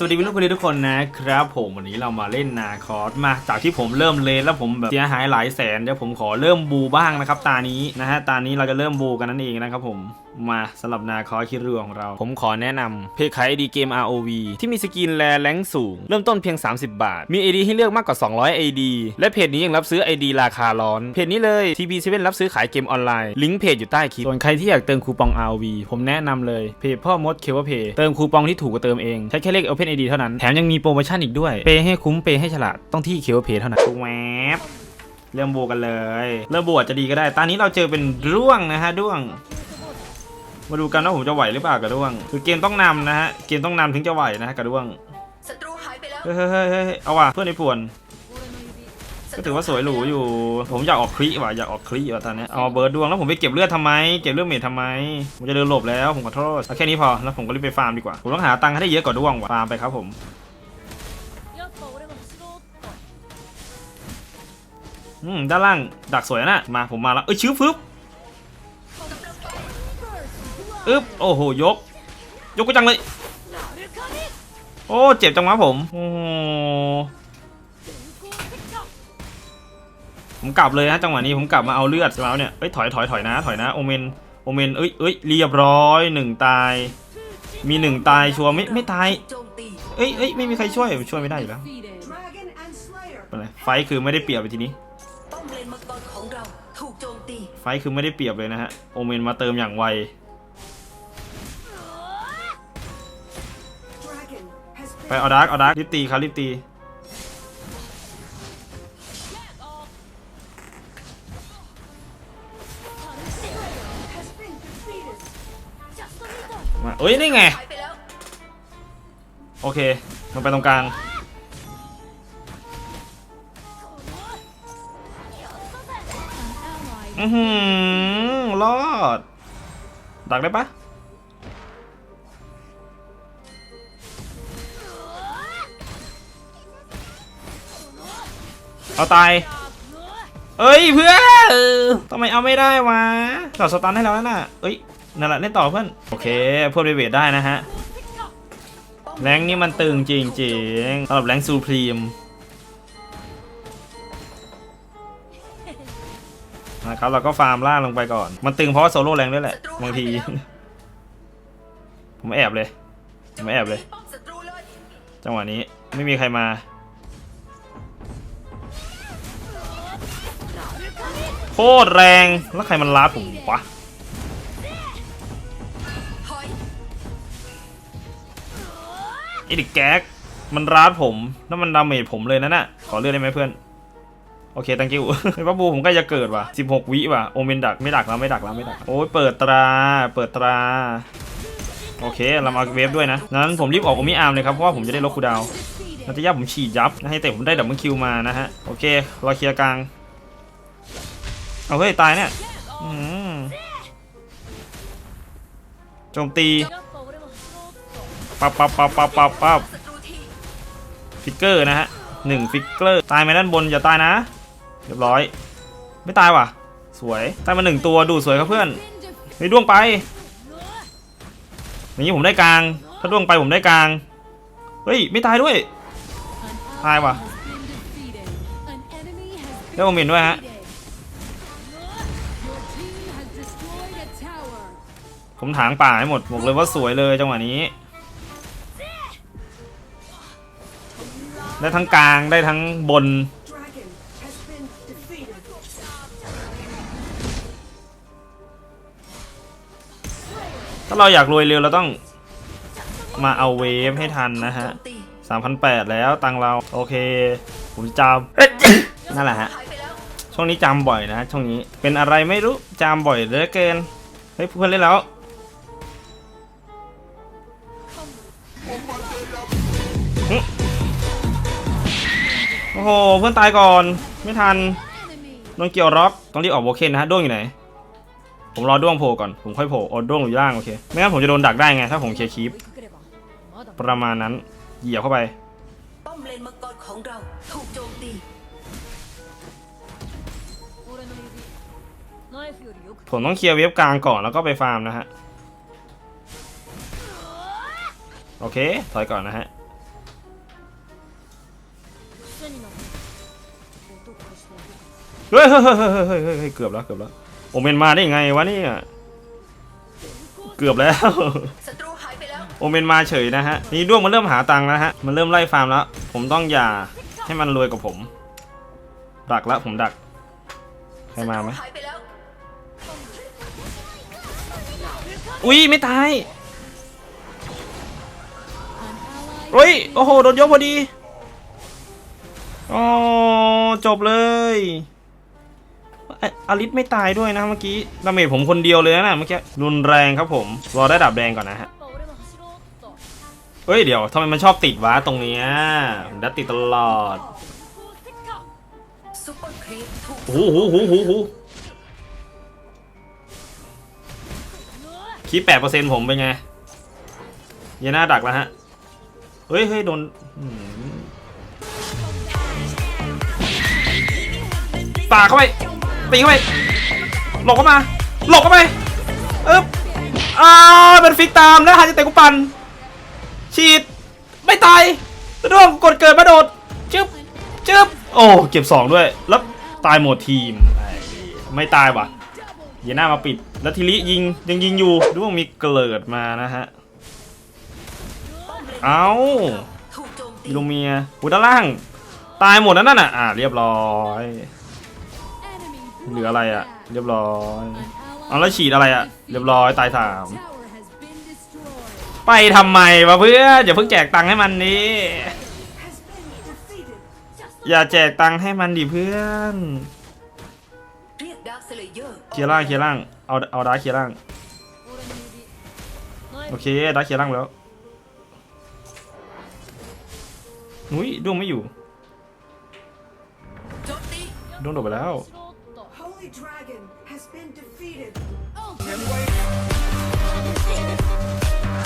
สวัสดีเพื่อนๆทุกคนนะครับผมวันนี้เรามาเล่นนาคอสมาจากที่ผมเริ่มเลนแล้วผมแบบเสียหายหลายแสนเดี๋ยวผมขอเริ่มบูบ้างนะครับตานี้นะฮะตานี้เราจะเริ่มบูกันนั่นเองนะครับผม มาสำหรับนาคอสคิดเรือของเรา ผมขอแนะนำเพจขาย AD เกม ROV ที่มีสกินแลแรงสูง เริ่มต้นเพียง 30 บาท มี AD ให้เลือกมากกว่า 200 AD และเพจนี้ยังรับซื้อ AD ราคาร้อน เพจนี้เลย TP7 รับซื้อขายเกมออนไลน์ ลิงก์เพจอยู่ใต้คลิป ส่วนใครที่อยากเติมคูปอง ROV ผมแนะนำเลยเพจพ่อมดเคเวเพย์เติมคูปองที่ถูกกว่าเติมเอง ใช้แค่เลข Open ID เท่านั้น แถมยังมีโปรโมชั่นอีกด้วย เปย์ให้คุ้ม เปย์ให้ฉลาด ต้องที่เคเวเพย์เท่านั้นแวบเริ่มโบกันเลย เริ่มโบอาจจะดีก็ได้ ตอนนี้เราเจอเป็นร่วงนะฮะร่วง มาดูกันว่าผมจะไหวหรือเปล่ากระด้วง คือเกมต้องนำนะฮะ เกมต้องนำถึงจะไหวนะฮะกระด้วงศัตยเฮ้ยเฮ้ยเฮ้ยเอาว่ะเพื่อนในป่วน ก็ถือว่าสวยหรูอยู่ ผมอยากออกคลีว่ะอยากออกคลีว่ะตอนนี้เอาเบิร์ดดวงแล้วผมไปเก็บเลือดทำไม เก็บเลือดเมททำไม ผมจะเดินหลบแล้วผมขอโทษเอาแค่นี้พอ แล้วผมก็รีบไปฟาร์มดีกว่า ผมต้องหาตังค์ให้ได้เยอะกว่าด้วงว่ะ ฟาร์มไปครับผมอืมด้านล่างดักสวยนะมาผมมาแล้วเอ้ยชื้อฟึบ อึ๊บโอ้โหยก ยกไปจังเลย โอ้เจ็บจังวะผมโอ้โหผมกลับเลยนะจังหวะนี้ผมกลับมาเอาเลือดแล้วเนี่ยเอ้ยถอยถอยถอยนะถอยนะโอเมนโอเมนเอ้ยเอ้ยเรียบร้อยหนึ่งตาย มีหนึ่งตายชัวร์ไม่ไม่ตายเอ้ยเอ้ยไม่มีใครช่วยช่วยไม่ได้อยู่แล้ว defeated เป็นไรไฟคือไม่ได้เปรียบไปทีนี้ ไฟคือไม่ได้เปรียบเลยนะฮะโอเมนมาเติมอย่างไว ไปเอาดาร์กเอาดาร์กรีบตีครับรีบตีมาเอ้ยนี่ไง โอเคมันไปตรงกลางอือหือรอดดักได้ปะ เอาตายเอ้ยเพื่อนทำไมเอาไม่ได้วะต่อสตันให้เราแล้วน่ะเอ้ยนั่นแหละเล่นต่อเพื่อนโอเคเพื่อนไปเวทได้นะฮะแรงนี่มันตึงจริงๆสำหรับแรงซูพรีมนะครับเราก็ฟาร์มล่างลงไปก่อน มันตึงเพราะโซโล่แรงด้วยแหละบางที ผมแอบเลย ผมแอบเลย จังหวะนี้ไม่มีใครมา คตรแรงแล้วใครมันลาดผมวะอยไอเด็กแก๊กมันราดผมแล้วมันดาเมจผมเลยนะน่ะขอเลือดได้ไหมเพื่อน โอเคตังกิ้วไอ้ป้าบูผมใกล้จะเกิดว่ะ 16 วิว่ะ โอเมนดักไม่ดักแล้วไม่ดักแล้วไม่ดัก โอ้ยเปิดตรา เปิดตรา โอเคเรามาเวฟด้วยนะ นั้นผมรีบออกโอมิอาร์มเลยครับ เพราะว่าผมจะได้ลดคูดาวน์นาทียาผมฉีดยับ ให้แต่ผมได้ดับเบิลคิวมานะฮะ โอเครอเคลียร์กลาง เอาเฮ้ยตายเนี่ยโจมตีปับปับปับปับปับปับฟิกเกอร์นะฮะหนึ่งฟิกเกอร์ตายไหมด้านบนอย่าตายนะ เรียบร้อย ไม่ตายว่ะ สวยตายมาหนึ่งตัวดูสวยครับเพื่อนเฮ้ยด้วงไปอย่างนี้ผมได้กลาง ถ้าด้วงไปผมได้กลาง เฮ้ยไม่ตายด้วย ตายว่ะได้ผมเห็นด้วยฮะ ผมถางป่าให้หมดบอกเลยว่าสวยเลยจังหวะนี้ ได้ทั้งกลางได้ทั้งบน ถ้าเราอยากรวยเร็วเราต้องมาเอาเวฟให้ทันนะฮะโจมตี3,800แล้วตังเรา โอเค ผมจำนั่นแหละฮะ ช่วงนี้จำบ่อยนะฮะช่วงนี้เป็นอะไรไม่รู้จำบ่อยเหลือเกินเฮ้ยเพื่อนเล่นแล้ว โอ้โหเพื่อนตายก่อน ไม่ทันโดนเกี่ยวร็อกต้องรีบออกโบเคนนะฮะด้วงอยู่ไหน ผมรอด้วงโผล่ก่อน ผมค่อยโผล่อด้วงอยู่ล่างโอเคไม่งั้นผมจะโดนดักได้ไงถ้าผมเคลียร์คีปประมาณนั้นเหยียบเข้าไปป้อมเลนมังกรของเราถูกโจมตีผมต้องเคลียร์เวฟกลางก่อนแล้วก็ไปฟาร์มนะฮะ โอเค ถอยก่อนนะฮะ เฮ้ยเฮ้ยเฮ้ยเฮ้ยเฮ้ยเฮ้ยเฮ้ยเกือบแล้วเกือบแล้วโอเมนมาได้ยังไงวะเนี่ยเกือบแล้ว ศัตรูหายไปแล้ว โอเมนมาเฉยนะฮะนี่ด้วงมันเริ่มหาตังค์แล้วฮะมันเริ่มไล่ฟาร์มแล้ว ผมต้องอย่าให้มันรวยกับผม ดักละผมดักใครมาไหมศัตรูหายไปแล้ว อุ้ยไม่ตาย เฮ้ยโอ้โหโดนยกพอดี อ๋จบเลยอลิสไม่ตายด้วยนะเมื่อกี้ดาเมจผมคนเดียวเลยนะเมื่อกี้รุนแรงครับผมรอได้ดับแดงก่อนนะฮะเฮ้ยเดี๋ยวทำไมมันชอบติดวะตรงนี้ดัดติดตลอดโอ้โหโหโหโหคีแปดเปอร์เซ็นผมเป็นไงเยน่าดักแล้วฮะ เฮ้ยเฮ้ยโดน อืมปาเข้าไปตีเข้าไปหลบเข้ามาหลบเข้าไปเอ๊บอ้าเป็นฟิกตามแล้วหาจะเตะกูปันฉีดไม่ตายร่วงกดเกิดมาโดดจึ๊บจึ๊บโอ้เก็บสองด้วยแล้วตายหมดทีมไม่ตายว่ะเยน่ามาปิดแล้วทีลิยิงยังยิงอยู่ด้วงมีเกิดมานะฮะเอ้าอิลูเมียอูด้านล่าง ตายหมดแล้วนั่นน่ะอ่าเรียบร้อย เหลืออะไรอะ เรียบร้อยเอาแล้วฉีดอะไรอะ เรียบร้อยตายสามไปทำไมวะเพื่อนอย่าเพิ่งแจกตังค์ให้มันดิอย่าแจกตังค์ให้มันดิเพื่อนเคลียร่างเคลียร่างเอาเอาดาเคลียร่างโอเคดาเคลียร่างแล้วนุ้ยดวงไม่อยู่ดวงโดดไปแล้ว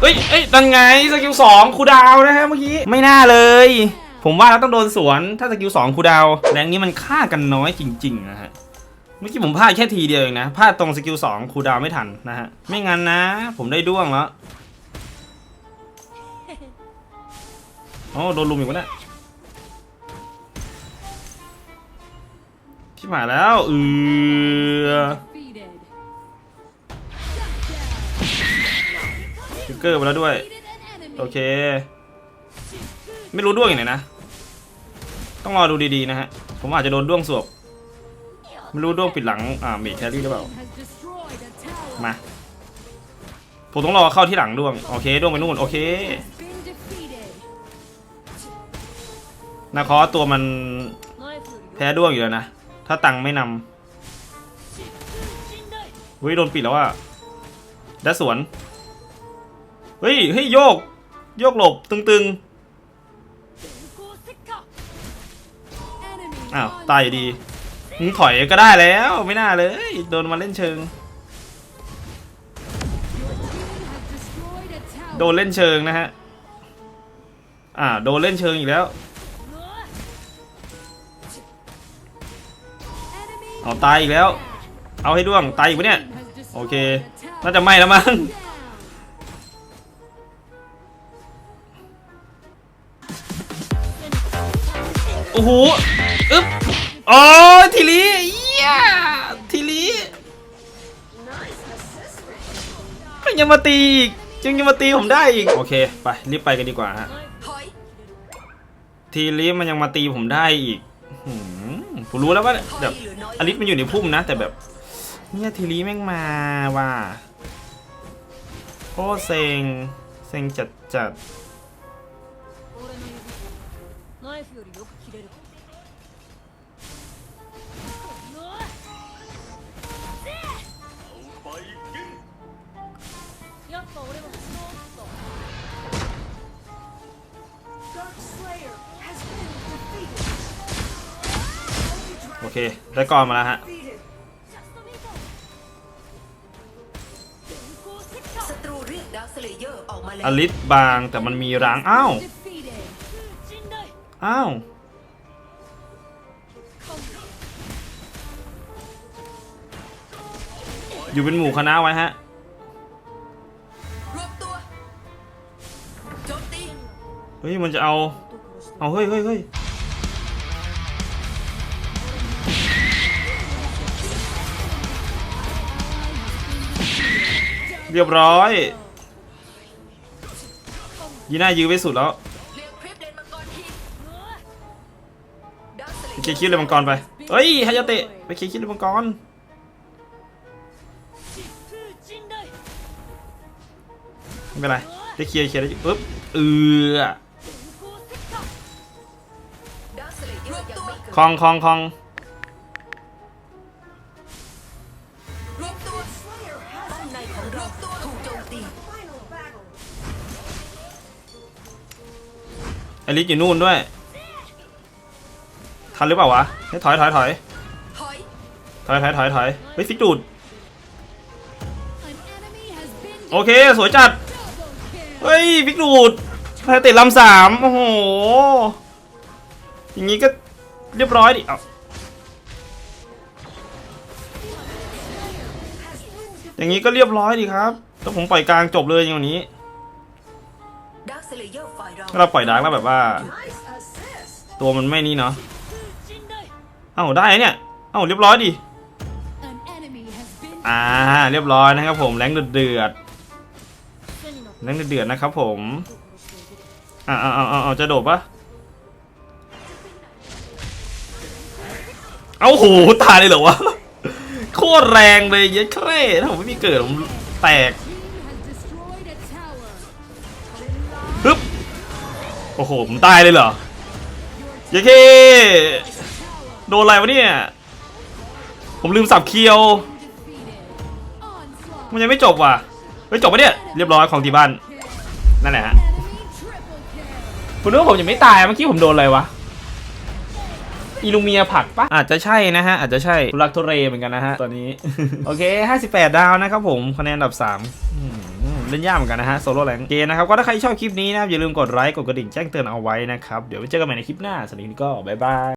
เฮ้ยเอ้ยนั่นไงสกิลสองคูลดาวน์นะฮะเมื่อกี้ ไม่น่าเลย ผมว่าเราต้องโดนสวน ถ้าสกิลสองคูลดาวน์แรงนี้มันฆ่ากันน้อยจริง ๆ นะฮะ เมื่อกี้ผมพลาดแค่ทีเดียวเองนะ พลาดตรงสกิลสองคูลดาวน์ไม่ทันนะฮะ ไม่งั้นนะ ผมได้ด้วงแล้วโอ้โดนลุมอีกวะเนี่ยชิบหายแล้วเออ ทิกเกอร์ไปแล้วด้วย โอเค ไม่รู้ด้วงอย่างไหนนะ ต้องรอดูดีๆนะฮะ ผมอาจจะโดนด้วงสวบ ไม่รู้ด้วงปิดหลัง อ่าเมทแครี่หรือเปล่า มา ผมต้องรอเข้าที่หลังด้วง โอเคด้วงไปนู่น โอเคนะคอตัวมันแพ้ด้วงอยู่แล้วนะ ถ้าตังไม่นำวิโดนปิดแล้วอะดัสสวน เฮ้ยเฮ้ยโยก โยกหลบตึงๆอ้าวตายดีมึงถอยก็ได้แล้วไม่น่าเลย โดนมาเล่นเชิง โดนเล่นเชิงนะฮะอ่าโดนเล่นเชิงอีกแล้ว เอาตายอีกแล้ว เอาให้ด้วงตายอีกปะเนี่ย โอเค น่าจะไม่แล้วมั้ง โอ้โหอึ๊บอ้ยทีลีเยี่ยทีลีก็ยังมาตีอีกจึงยังมาตีผมได้อีก โอเค ไป รีบไปกันดีกว่าฮะ ทีลีมันยังมาตีผมได้อีกหืมผมรู้แล้วว่าแบบอน้อยอลิสมันอยู่ในพุ่มนะ แต่แบบ เนี่ยทีลีแม่งมาว่ะโคตรเซ็งเซ็งจัดจัด イフよりよく切れるかうわやっぱ俺も走ろうっと Dark Slayer has been defeated. Holy โอ Dragon เค ได้ก่อนมาแล้วฮะ defeated. ジャストミート電光石火 ศัตรูเรียกดาร์คเซเลเยอร์ออกมาแล้ว อลิสบางแต่มันมีร้าง อ้าว defeated 信頼 อ้าว อยู่เป็นหมู่คณะไว้ฮะเฮ้ย มันจะเอา เอาเฮ้ยเฮ้ยเฮ้ยเรียบร้อยยีน่ายื้อไปสุดแล้ว เคลียร์คิดเลยมังกรไป เฮ้ยฮายาเตะไปเคลียร์คิดเลยมังกรไม่เป็นไรได้เคลียร์เคลียร์ได้ปุ๊บเอือคองคองคองอลิสอยู่นู่นด้วย ทันหรือเปล่าวะให้ยถอยถอยถอยถอยถอยถอยถอยถอยเฮ้ยฟิกดูด An enemy has been โอเค สวยจัด double kill เฮ้ยฟิกดูดไทยเตะลำสามโอ้โห อย่างงี้ก็เรียบร้อยดิเอาอย่างงี้ก็เรียบร้อยดิครับถ้าผมปล่อยกลางจบเลยอย่างนี้ดักสเลเยอร์ฝ่ายเราถ้าเราปล่อยดาร์กแล้วแบบว่า Nice assist. ตัวมันไม่นี่เนาะ陣雷 เอ้าได้เนี่ย เอ้าเรียบร้อยดิ อ่าเรียบร้อยนะครับผมแรงเดือดแรงเดือดนะครับผมอ่าอ่าอ่าจะโดดปะเอาโหตายเลยเหรอวะโคตรแรงเลยเย็ดแคร่ถ้าผมไม่มีเกิดผมแตกฮึบโอ้โหผมตายเลยเหรอเย็ดแค โดนอะไรวะเนี่ย ผมลืมสับเคียว defeated onslaught มันยังไม่จบว่ะเฮ้ยจบปะเนี่ย เรียบร้อยของที่บ้าน นั่นแหละฮะ enemy triple kill คุณนึกว่าผมยังไม่ตาย เมื่อกี้ผมโดนอะไรวะ อิลูเมียผลักปะอาจจะใช่นะฮะ อาจจะใช่ทุลักทุเรเหมือนกันนะฮะ ตอนนี้ โอเค 58 ดาวนะครับผม คะแนนอันดับ3อืมเล่นยากเหมือนกันนะฮะโซโล่แรงเกนะครับ ก็ถ้าใครชอบคลิปนี้นะครับ อย่าลืมกดไลค์ กดกระดิ่งแจ้งเตือนเอาไว้นะครับ เดี๋ยวไว้เจอกันใหม่ในคลิปหน้าสำหรับวันนี้ก็บ๊ายบาย